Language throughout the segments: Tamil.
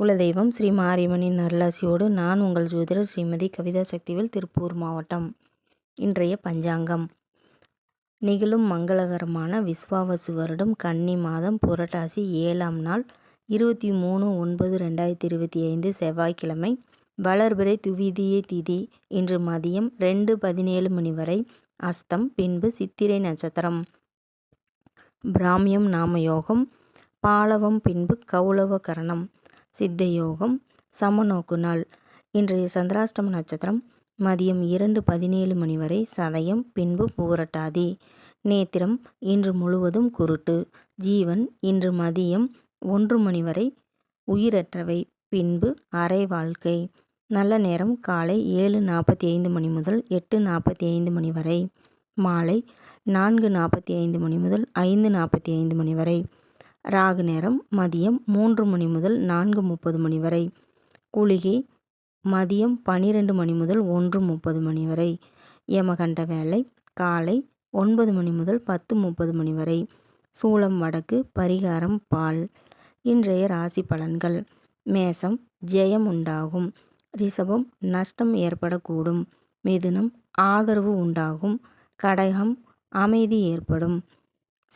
குலதெய்வம் ஸ்ரீ மாரியம்மனின் அருளாசியோடு நான் உங்கள் ஜோதிடர் ஸ்ரீமதி கவிதா சக்திவேல் திருப்பூர் மாவட்டம். இன்றைய பஞ்சாங்கம். நிகழும் மங்களகரமான விஸ்வாவசு வருடம் கன்னி மாதம் புரட்டாசி ஏழாம் நாள் இருபத்தி மூணு ஒன்பது ரெண்டாயிரத்தி இருபத்தி ஐந்து செவ்வாய்க்கிழமை. வளர்பிறை துவிதிய திதி இன்று மதியம் ரெண்டு பதினேழு மணி வரை. அஸ்தம் பின்பு சித்திரை நட்சத்திரம். பிராமியம் நாமயோகம் பாலவம் பின்பு கௌளவ கரணம். சித்தயோகம் சமநோக்கு நாள். இன்றைய சந்திராஷ்டம நட்சத்திரம் மதியம் இரண்டு பதினேழு மணி வரை சதயம் பின்பு பூரட்டாதி. நேத்திரம் இன்று முழுவதும் குருட்டு. ஜீவன் இன்று மதியம் ஒன்று மணி வரை உயிரற்றவை பின்பு அரை வாழ்க்கை. நல்ல நேரம் காலை ஏழு நாற்பத்தி ஐந்து மணி முதல் எட்டு நாற்பத்தி ஐந்து மணி வரை. மாலை நான்கு நாற்பத்தி ஐந்து மணி முதல் ஐந்து நாற்பத்தி ஐந்து மணி வரை. ராகு நேரம் மதியம் மூன்று மணி முதல் நான்கு முப்பது மணி வரை. குளிகை மதியம் பனிரெண்டு மணி முதல் ஒன்று முப்பது மணி வரை. யமகண்ட வேலை காலை ஒன்பது மணி முதல் பத்து முப்பது மணி வரை. சூளம் வடக்கு பரிகாரம் பால். இன்றைய ராசி பலன்கள். மேசம் ஜெயம் உண்டாகும். ரிஷபம் நஷ்டம் ஏற்படக்கூடும். மிதுனம் ஆதரவு உண்டாகும். கடகம் அமைதி ஏற்படும்.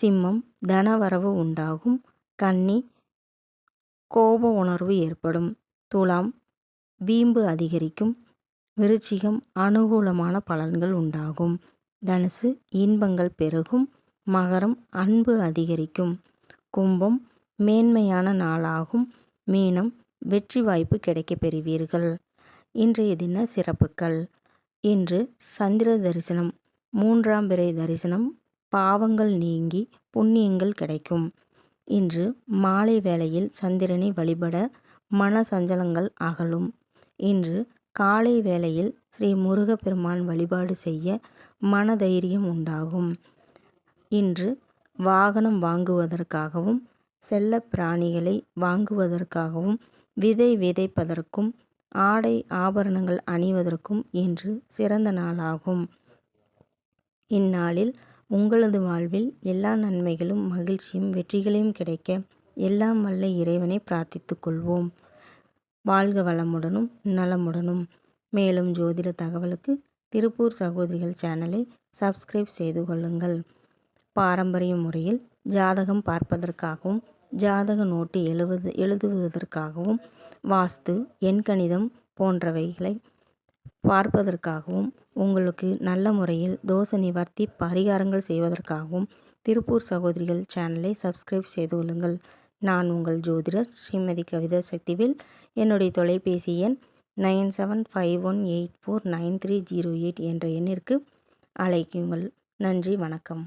சிம்மம் தனவரவு உண்டாகும். கன்னி கோப உணர்வு ஏற்படும். துலாம் வீம்பு அதிகரிக்கும். விருச்சிகம் அனுகூலமான பலன்கள் உண்டாகும். தனுசு இன்பங்கள் பெருகும். மகரம் அன்பு அதிகரிக்கும். கும்பம் மேன்மையான நாளாகும். மீனம் வெற்றி வாய்ப்பு கிடைக்கப் பெறுவீர்கள். இன்றைய தின சிறப்புகள். இன்று சந்திர தரிசனம் மூன்றாம் பிறை தரிசனம் பாவங்கள் நீங்கி புண்ணியங்கள் கிடைக்கும். இன்று மாலை வேளையில் சந்திரனை வழிபட மன சஞ்சலங்கள் அகலும். இன்று காலை வேளையில் ஸ்ரீ முருகப்பெருமான் வழிபாடு செய்ய மனதைரியம் உண்டாகும். இன்று வாகனம் வாங்குவதற்காகவும் செல்ல பிராணிகளை வாங்குவதற்காகவும் விதை விதைப்பதற்கும் ஆடை ஆபரணங்கள் அணிவதற்கும் இன்று சிறந்த நாளாகும். இந்நாளில் உங்களது வாழ்வில் எல்லா நன்மைகளும் மகிழ்ச்சியும் வெற்றிகளையும் கிடைக்க எல்லாம் வல்ல இறைவனை பிரார்த்தித்து கொள்வோம். வாழ்க வளமுடனும் நலமுடனும். மேலும் ஜோதிட தகவலுக்கு திருப்பூர் சகோதரிகள் சேனலை சப்ஸ்கிரைப் செய்து கொள்ளுங்கள். பாரம்பரிய முறையில் ஜாதகம் பார்ப்பதற்காகவும் ஜாதக நோட்டு எழுவது எழுதுவதற்காகவும் வாஸ்து எண்கணிதம் போன்றவைகளை பார்ப்பதற்காகவும் உங்களுக்கு நல்ல முறையில் தோஷ நிவர்த்தி பரிகாரங்கள் செய்வதற்காகவும் திருப்பூர் சகோதரிகள் சேனலை சப்ஸ்கிரைப் செய்து கொள்ளுங்கள். நான் உங்கள் ஜோதிடர் ஸ்ரீமதி கவிதா சக்திவேல் என்னுடைய தொலைபேசி எண் nine seven five one eight four nine three zero eight என்ற எண்ணிற்கு அழைக்குங்கள். நன்றி வணக்கம்.